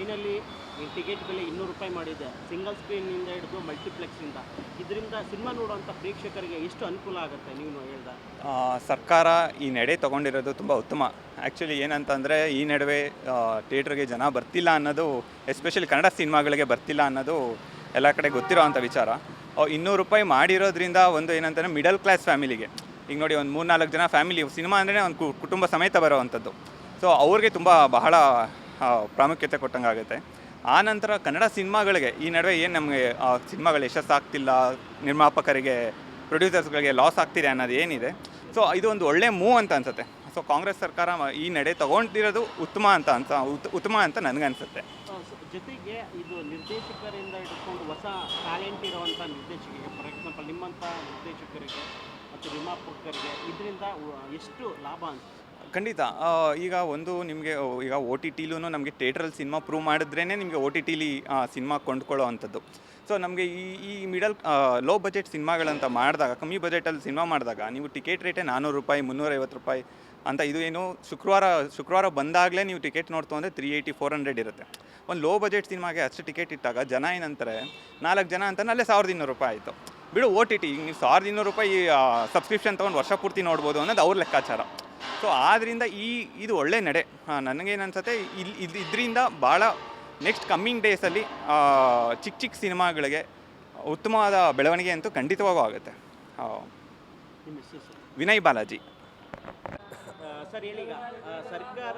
Finally ticket ಬೆಲೆ ಇನ್ನೂರು ರೂಪಾಯಿ ಮಾಡಿದೆ. ಸಿಂಗಲ್ ಸ್ಕ್ರೀನಿಂದ ಹಿಡಿದು ಮಲ್ಟಿಪ್ಲೆಕ್ಸಿಂದ ಇದರಿಂದ ಸಿನಿಮಾ ನೋಡುವಂಥ ಪ್ರೇಕ್ಷಕರಿಗೆ ಎಷ್ಟು ಅನುಕೂಲ ಆಗುತ್ತೆ ನೀವು ಹೇಳ್ದ? ಸರ್ಕಾರ ಈ ನಡೆ ತಗೊಂಡಿರೋದು ತುಂಬ ಉತ್ತಮ. ಆ್ಯಕ್ಚುಲಿ ಏನಂತಂದರೆ ಈ ನಡುವೆ ಥಿಯೇಟ್ರಿಗೆ ಜನ ಬರ್ತಿಲ್ಲ ಅನ್ನೋದು ಎಸ್ಪೆಷಲಿ ಕನ್ನಡ ಸಿನಿಮಾಗಳಿಗೆ ಬರ್ತಿಲ್ಲ ಅನ್ನೋದು ಎಲ್ಲ ಕಡೆ ಗೊತ್ತಿರೋ ಅಂಥ ವಿಚಾರ. ಇನ್ನೂರು ರೂಪಾಯಿ ಮಾಡಿರೋದ್ರಿಂದ ಒಂದು ಏನಂತಂದರೆ ಮಿಡಲ್ ಕ್ಲಾಸ್ ಫ್ಯಾಮಿಲಿಗೆ ಈಗ ನೋಡಿ ಒಂದು ಮೂರ್ನಾಲ್ಕು ಜನ ಫ್ಯಾಮಿಲಿ ಸಿನಿಮಾ ಅಂದರೆ ಒಂದು ಕುಟುಂಬ ಸಮೇತ ಬರೋವಂಥದ್ದು ಸೊ ಅವ್ರಿಗೆ ತುಂಬ ಬಹಳ ಪ್ರಾಮುಖ್ಯತೆ ಕೊಟ್ಟಂಗಾಗುತ್ತೆ. ಆ ನಂತರ ಕನ್ನಡ ಸಿನಿಮಾಗಳಿಗೆ ಈ ನಡುವೆ ಏನು ನಮಗೆ ಸಿನಿಮಾಗಳು ಯಶಸ್ಸಾಗ್ತಿಲ್ಲ, ನಿರ್ಮಾಪಕರಿಗೆ, ಪ್ರೊಡ್ಯೂಸರ್ಸ್ಗಳಿಗೆ ಲಾಸ್ ಆಗ್ತಿದೆ ಅನ್ನೋದು ಏನಿದೆ. ಸೊ ಇದು ಒಂದು ಒಳ್ಳೆ ಮೂವ್ ಅಂತ ಅನ್ಸುತ್ತೆ. ಸೊ ಕಾಂಗ್ರೆಸ್ ಸರ್ಕಾರ ಈ ನಡೆ ತಗೊಂಡಿರೋದು ಉತ್ತಮ ಅಂತ ಅಂತ ಉತ್- ಉತ್ತಮ ಅಂತ ನನಗೆ ಅನ್ಸುತ್ತೆ. ಜೊತೆಗೆ ಇದು ನಿರ್ದೇಶಕರಿಂದ ಹಿಡ್ಕೊಂಡು ಹೊಸ ಟ್ಯಾಲೆಂಟ್ ಇರುವಂಥ ನಿರ್ದೇಶಕರಿಗೆ ಫಾರ್ ಎಕ್ಸಾಂಪಲ್ ನಿಮ್ಮಂಥ ನಿರ್ದೇಶಕರಿಗೆ ಮತ್ತು ನಿರ್ಮಾಪಕರಿಗೆ, ಇದರಿಂದ ಎಷ್ಟು ಲಾಭ ಅಂತ ಖಂಡಿತ. ಈಗ ಒಂದು ನಿಮಗೆ ಈಗ ಓ ಟಿ ಟಿಲೂ ನಮಗೆ ಥಿಯೇಟ್ರಲ್ಲಿ ಸಿನಿಮಾ ಪ್ರೂವ್ ಮಾಡಿದ್ರೇ ನಿಮಗೆ ಓ ಟಿ ಟಿಲಿ ಸಿನಿಮಾ ಕೊಂಡ್ಕೊಳ್ಳೋ ಅಂಥದ್ದು. ಸೊ, ನಮಗೆ ಈ ಈ ಮಿಡಲ್ ಲೋ ಬಜೆಟ್ ಸಿನಿಮಾಗಳಂತ ಮಾಡಿದಾಗ, ಕಮ್ಮಿ ಬಜೆಟಲ್ಲಿ ಸಿನಿಮಾ ಮಾಡಿದಾಗ, ನೀವು ಟಿಕೆಟ್ ರೇಟೇ ನಾನ್ನೂರು ರೂಪಾಯಿ, ಮುನ್ನೂರೈವತ್ತು ರೂಪಾಯಿ ಅಂತ ಇದು ಏನು ಶುಕ್ರವಾರ ಶುಕ್ರವಾರ ಬಂದಾಗಲೇ ನೀವು ಟಿಕೆಟ್ ನೋಡ್ತು ಅಂದರೆ ತ್ರೀ ಏಯ್ಟಿ, ಫೋರ್ ಹಂಡ್ರೆಡ್ ಇರುತ್ತೆ. ಒಂದು ಲೋ ಬಜೆಟ್ ಸಿನಿಮಾಗೆ ಅಷ್ಟು ಟಿಕೆಟ್ ಇಟ್ಟಾಗ ಜನ ಏನಂತಾರೆ, ನಾಲ್ಕು ಜನ ಅಂತ ಅಲ್ಲೇ ಸಾವಿರದ ಇನ್ನೂರು ರೂಪಾಯಿ ಆಯಿತು. ಬಿಡು ಓ ಟಿ ಟಿ ನೀವು ಸಾವಿರದ ಇನ್ನೂರು ರೂಪಾಯಿ ಸಬ್ಸ್ಕ್ರಿಪ್ಷನ್ ತೊಗೊಂಡು ವರ್ಷ ಪೂರ್ತಿ ನೋಡ್ಬೋದು ಅನ್ನೋದು ಅವ್ರ ಲೆಕ್ಕಾಚಾರ. ಸೊ ಆದ್ದರಿಂದ ಈ ಇದು ಒಳ್ಳೆ ನಡೆ. ನನಗೇನು ಅನ್ಸುತ್ತೆ ಇಲ್ಲಿ ಇದು ಇದರಿಂದ ಭಾಳ ನೆಕ್ಸ್ಟ್ ಕಮ್ಮಿಂಗ್ ಡೇಸಲ್ಲಿ ಚಿಕ್ಕ ಚಿಕ್ಕ ಸಿನಿಮಾಗಳಿಗೆ ಉತ್ತಮವಾದ ಬೆಳವಣಿಗೆ ಅಂತೂ ಖಂಡಿತವಾಗೂ ಆಗುತ್ತೆ. ವಿನಯ್ ಬಾಲಾಜಿ. ಸರ್, ಹೇಳಿ ಸರ್ಕಾರ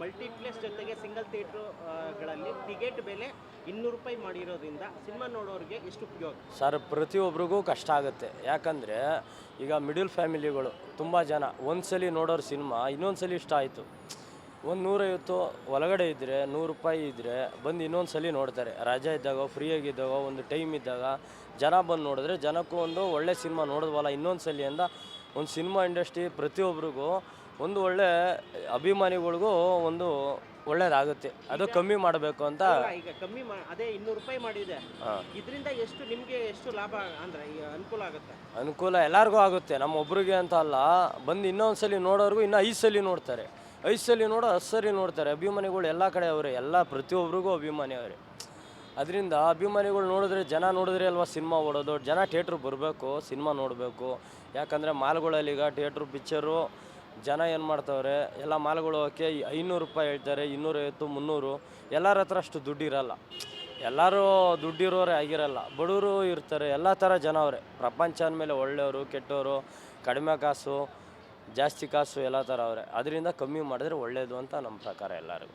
ಮಲ್ಟಿಪ್ಲೆಕ್ಸ್ ಜೊತೆಗೆ ಸಿಂಗಲ್ ಥಿಯೇಟ್ರುಗಳಲ್ಲಿ ಟಿಕೆಟ್ ಬೆಲೆ ಇನ್ನೂರು ರೂಪಾಯಿ ಮಾಡಿರೋದ್ರಿಂದ ಸಿನಿಮಾ ನೋಡೋರಿಗೆ ಎಷ್ಟು ಉಪಯೋಗ? ಸರ್ ಪ್ರತಿಯೊಬ್ಬರಿಗೂ ಕಷ್ಟ ಆಗುತ್ತೆ. ಯಾಕಂದರೆ ಈಗ ಮಿಡಲ್ ಫ್ಯಾಮಿಲಿಗಳು ತುಂಬ ಜನ, ಒಂದ್ಸಲಿ ನೋಡೋರು ಸಿನಿಮಾ ಇನ್ನೊಂದ್ಸಲಿ ಇಷ್ಟ ಆಯಿತು. ಒಂದು ನೂರೈವತ್ತು ಒಳಗಡೆ ಇದ್ದರೆ ನೂರು ರೂಪಾಯಿ ಇದ್ದರೆ ಬಂದು ಇನ್ನೊಂದು ಸಲ ನೋಡ್ತಾರೆ. ರಾಜ ಇದ್ದಾಗ ಫ್ರೀಯಾಗಿದ್ದಾಗ ಒಂದು ಟೈಮ್ ಇದ್ದಾಗ, ಜನ ಬಂದು ನೋಡಿದ್ರೆ ಜನಕ್ಕೂ ಒಂದು ಒಳ್ಳೆ ಸಿನಿಮಾ ನೋಡಿದ್ವಲ್ಲ ಇನ್ನೊಂದು ಸಲ ಅಂದ ಒಂದು ಸಿನಿಮಾ ಇಂಡಸ್ಟ್ರಿ ಪ್ರತಿಯೊಬ್ಬರಿಗೂ ಒಂದು ಒಳ್ಳೆ ಅಭಿಮಾನಿಗಳಿಗೂ ಒಂದು ಒಳ್ಳೇದಾಗುತ್ತೆ. ಅದು ಕಮ್ಮಿ ಮಾಡಬೇಕು ಅಂತ ಅಲ್ಲ, ಈಗ ಕಮ್ಮಿ ಮಾ ಅದೇ ಇನ್ನೂರು ರೂಪಾಯಿ ಮಾಡಿದೆ. ಹಾಂ. ಇದರಿಂದ ಎಷ್ಟು ನಿಮಗೆ ಎಷ್ಟು ಲಾಭ ಅಂದ್ರೆ ಅನುಕೂಲ ಆಗುತ್ತೆ? ಅನುಕೂಲ ಎಲ್ಲರಿಗೂ ಆಗುತ್ತೆ. ನಮ್ಮ ಒಬ್ರಿಗೆ ಅಂತ ಅಲ್ಲ ಬಂದು ಇನ್ನೊಂದ್ಸಲಿ ನೋಡೋರ್ಗು ಇನ್ನೂ ಐದು ಸಲ ನೋಡ್ತಾರೆ. ಐದು ಸಲ ನೋಡೋ ಹತ್ತು ಸಲ ನೋಡ್ತಾರೆ. ಅಭಿಮಾನಿಗಳು ಎಲ್ಲ ಕಡೆ ಅವರೇ. ಎಲ್ಲ ಪ್ರತಿಯೊಬ್ಬರಿಗೂ ಅಭಿಮಾನಿ ಅವರೇ. ಅದರಿಂದ ಅಭಿಮಾನಿಗಳು ನೋಡಿದ್ರೆ ಜನ ನೋಡಿದ್ರೆ ಅಲ್ವಾ ಸಿನಿಮಾ ಓಡೋದು. ಜನ ಥಿಯೇಟ್ರ್ ಬರಬೇಕು ಸಿನಿಮಾ ನೋಡಬೇಕು. ಯಾಕಂದರೆ ಮಾಲ್ಗಳಲ್ಲಿ ಈಗ ಥಿಯೇಟ್ರ್ ಪಿಕ್ಚರು ಜನ ಏನು ಮಾಡ್ತವ್ರೆ, ಎಲ್ಲ ಮಾಲ್ಗಳು ಹೋಗೋಕ್ಕೆ ಐನೂರು ರೂಪಾಯಿ ಹೇಳ್ತಾರೆ ಇನ್ನೂರೈವತ್ತು ಮುನ್ನೂರು, ಎಲ್ಲರ ಹತ್ರ ಅಷ್ಟು ದುಡ್ಡಿರಲ್ಲ ಎಲ್ಲರೂ ದುಡ್ಡಿರೋರೇ ಆಗಿರಲ್ಲ. ಬಡವರು ಇರ್ತಾರೆ, ಎಲ್ಲ ಥರ ಜನ ಅವರೇ. ಪ್ರಪಂಚ ಅಂದಮೇಲೆ ಒಳ್ಳೆಯವರು, ಕೆಟ್ಟವರು, ಕಡಿಮೆ ಕಾಸು, ಜಾಸ್ತಿ ಕಾಸು ಎಲ್ಲ ಥರ ಅವರೇ. ಅದರಿಂದ ಕಮ್ಮಿ ಮಾಡಿದ್ರೆ ಒಳ್ಳೆಯದು ಅಂತ ನಮ್ಮ ಪ್ರಕಾರ ಎಲ್ಲರಿಗೂ.